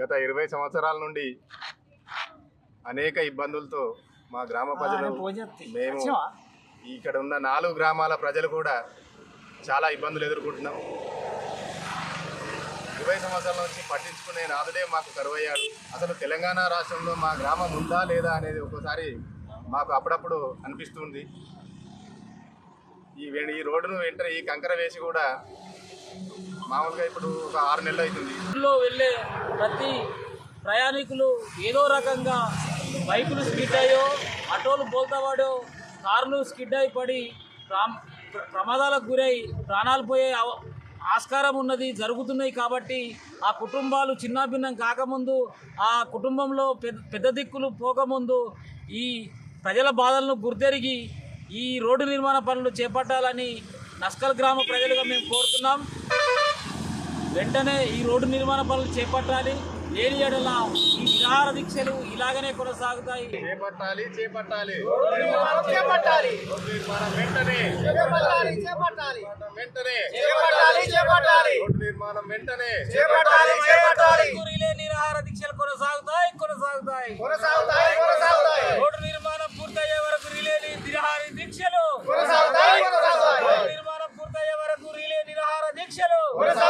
గత ఇరవై సంవత్సరాల నుండి అనేక ఇబ్బందులతో మా గ్రామ ప్రజలు మేము ఇక్కడ ఉన్న నాలుగు గ్రామాల ప్రజలు కూడా చాలా ఇబ్బందులు ఎదుర్కొంటున్నాం. ఇరవై సంవత్సరాల నుంచి పట్టించుకునే నాదుడే మాకు కరువయ్యాడు. అసలు తెలంగాణ రాష్ట్రంలో మా గ్రామం ఉందా లేదా అనేది ఒక్కోసారి మాకు అప్పుడప్పుడు అనిపిస్తుంది. ఈ ఈ రోడ్డును వెంటనే ఈ కంకర వేసి కూడా మామూలుగా ఇప్పుడు ఒక ఆరు నెలలు అవుతుంది. ఊళ్ళో వెళ్ళే ప్రతి ప్రయాణికులు ఏదో రకంగా బైకులు స్కిడ్ అయ్యో ఆటోలు బోల్తావాడో కార్లు స్కిడ్ అయి పడి ప్రమాదాలకు గురై ప్రాణాలు పోయే అవ- ఆస్కారం ఉన్నది జరుగుతున్నాయి కాబట్టి ఆ కుటుంబాలు చిన్నాభిన్నం కాకముందు ఆ కుటుంబంలో పెద్ద పెద్ద దిక్కులు పోకముందు ఈ ప్రజల బాధలను గుర్తెరిగి ఈ రోడ్డు నిర్మాణ పనులు చేపట్టాలని నస్కల్ గ్రామ ప్రజలుగా మేము కోరుతున్నాం. వెంటనే ఈ రోడ్డు నిర్మాణ పనులు చేపట్టాలి. లేని ఎడల ఈ విహార దీక్షలు ఇలాగనే కొనసాగుతాయి. చేపట్టాలి చేపట్టాలి. చేపట్టాలి. వెంటనే. చేపట్టాలి చేపట్టాలి. వెంటనే. చేపట్టాలి చేపట్టాలి. రోడ్డు నిర్మాణం వెంటనే. చేపట్టాలి చేపట్టాలి రిలే నిరాహార దీక్షలు కొనసాగుతాయి కొనసాగుతాయి. కొనసాగుతాయి కొనసాగుతాయి. రోడ్డు నిర్మాణం పూర్తయ్యే వరకు రిలే నిరాహార దీక్షలు. కొనసాగుతాయి కొనసాగుతాయి. రోడ్డు నిర్మాణం పూర్తయ్యే వరకు రిలే నిరాహార దీక్షలు. కొనసాగుతాయి.